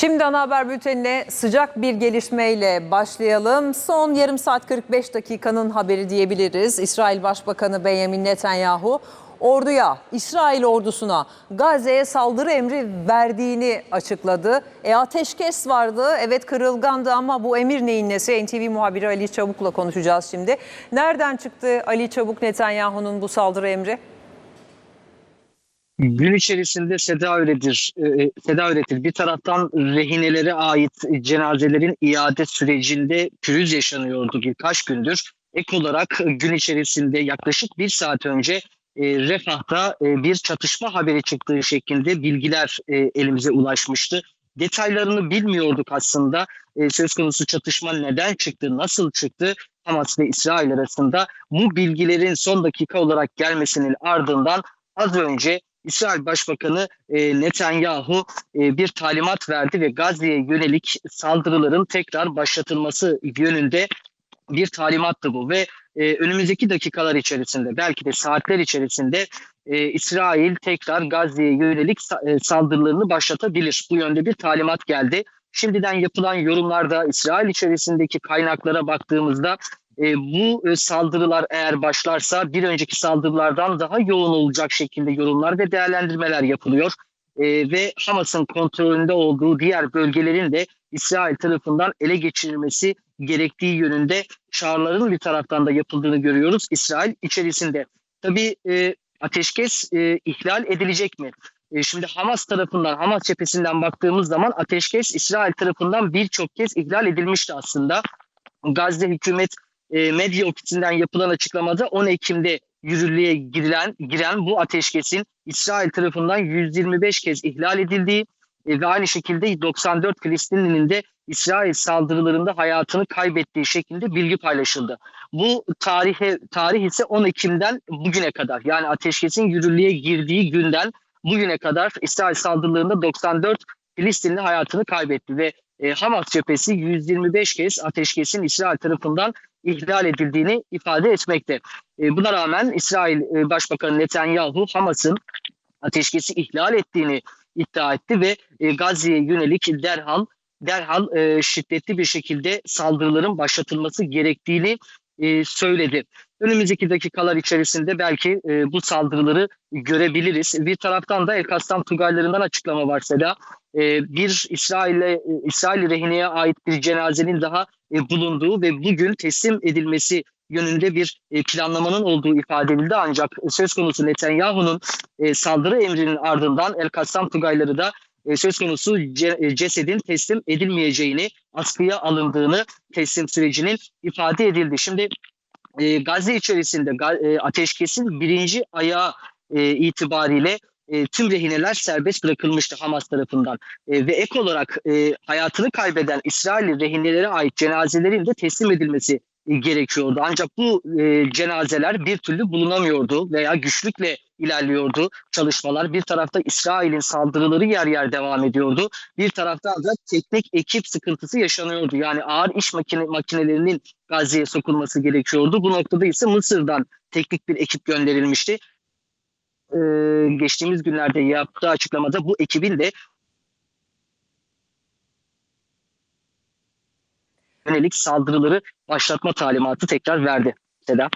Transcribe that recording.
Şimdi ana haber bültenine sıcak bir gelişmeyle başlayalım. Son yarım saat 45 dakikanın haberi diyebiliriz. İsrail Başbakanı Benjamin Netanyahu orduya, İsrail ordusuna Gazze'ye saldırı emri verdiğini açıkladı. E ateşkes vardı, evet kırılgandı ama bu emir neyin nesi? NTV muhabiri Ali Çabuk'la konuşacağız şimdi. Nereden çıktı Ali Çabuk Netanyahu'nun bu saldırı emri? Gün içerisinde seda üretir, e, seda üretir. Bir taraftan rehinelere ait cenazelerin iade sürecinde pürüz yaşanıyordu birkaç gündür. Ek olarak gün içerisinde yaklaşık bir saat önce e, Refah'ta e, bir çatışma haberi çıktığı şeklinde bilgiler e, elimize ulaşmıştı. Detaylarını bilmiyorduk aslında. E, söz konusu çatışma neden çıktı, nasıl çıktı? Hamas ve İsrail arasında bu bilgilerin son dakika olarak gelmesinin ardından az önce İsrail Başbakanı e, Netanyahu e, bir talimat verdi ve Gazze'ye yönelik saldırıların tekrar başlatılması yönünde bir talimattı bu ve e, önümüzdeki dakikalar içerisinde belki de saatler içerisinde İsrail tekrar Gazze'ye yönelik sa- saldırılarını başlatabilir. Bu yönde bir talimat geldi. Şimdiden yapılan yorumlarda İsrail içerisindeki kaynaklara baktığımızda e, bu e, saldırılar eğer başlarsa bir önceki saldırılardan daha yoğun olacak şekilde yorumlar ve değerlendirmeler yapılıyor. E, ve Hamas'ın kontrolünde olduğu diğer bölgelerin de İsrail tarafından ele geçirilmesi gerektiği yönünde çağrıların bir taraftan da yapıldığını görüyoruz İsrail içerisinde. Tabii e, ateşkes e, ihlal edilecek mi? E, şimdi Hamas tarafından, Hamas cephesinden baktığımız zaman ateşkes İsrail tarafından birçok kez ihlal edilmişti aslında. Gazze hükümet e, medya ofisinden yapılan açıklamada 10 Ekim'de yürürlüğe girilen, giren bu ateşkesin İsrail tarafından 125 kez ihlal edildiği e, ve aynı şekilde 94 Filistinlinin de İsrail saldırılarında hayatını kaybettiği şeklinde bilgi paylaşıldı. Bu tarihe tarih ise 10 Ekim'den bugüne kadar yani ateşkesin yürürlüğe girdiği günden bugüne kadar İsrail saldırılarında 94 Filistinli hayatını kaybetti ve e, Hamas cephesi 125 kez ateşkesin İsrail tarafından ihlal edildiğini ifade etmekte. E, buna rağmen İsrail e, Başbakanı Netanyahu Hamas'ın ateşkesi ihlal ettiğini iddia etti ve e, Gazze'ye yönelik derhal derhal e, şiddetli bir şekilde saldırıların başlatılması gerektiğini e, söyledi. Önümüzdeki dakikalar içerisinde belki e, bu saldırıları görebiliriz. Bir taraftan da El Kassam Tugaylarından açıklama var Seda. E, bir İsrail'e e, İsrail rehineye ait bir cenazenin daha e, bulunduğu ve bugün teslim edilmesi yönünde bir e, planlamanın olduğu ifade edildi. Ancak söz konusu Netanyahu'nun e, saldırı emrinin ardından El Kassam Tugayları da e, söz konusu e, cesedin teslim edilmeyeceğini, askıya alındığını teslim sürecinin ifade edildi. Şimdi e, Gazze içerisinde ateşkesin birinci ayağı itibariyle tüm rehineler serbest bırakılmıştı Hamas tarafından. Ve ek olarak hayatını kaybeden İsrail rehinelere ait cenazelerin de teslim edilmesi gerekiyordu. Ancak bu e, cenazeler bir türlü bulunamıyordu veya güçlükle ilerliyordu çalışmalar. Bir tarafta İsrail'in saldırıları yer yer devam ediyordu. Bir tarafta da teknik ekip sıkıntısı yaşanıyordu. Yani ağır iş makine, makinelerinin Gazze'ye sokulması gerekiyordu. Bu noktada ise Mısır'dan teknik bir ekip gönderilmişti. Ee, geçtiğimiz günlerde yaptığı açıklamada bu ekibin de yönelik saldırıları başlatma talimatı tekrar verdi. Seda.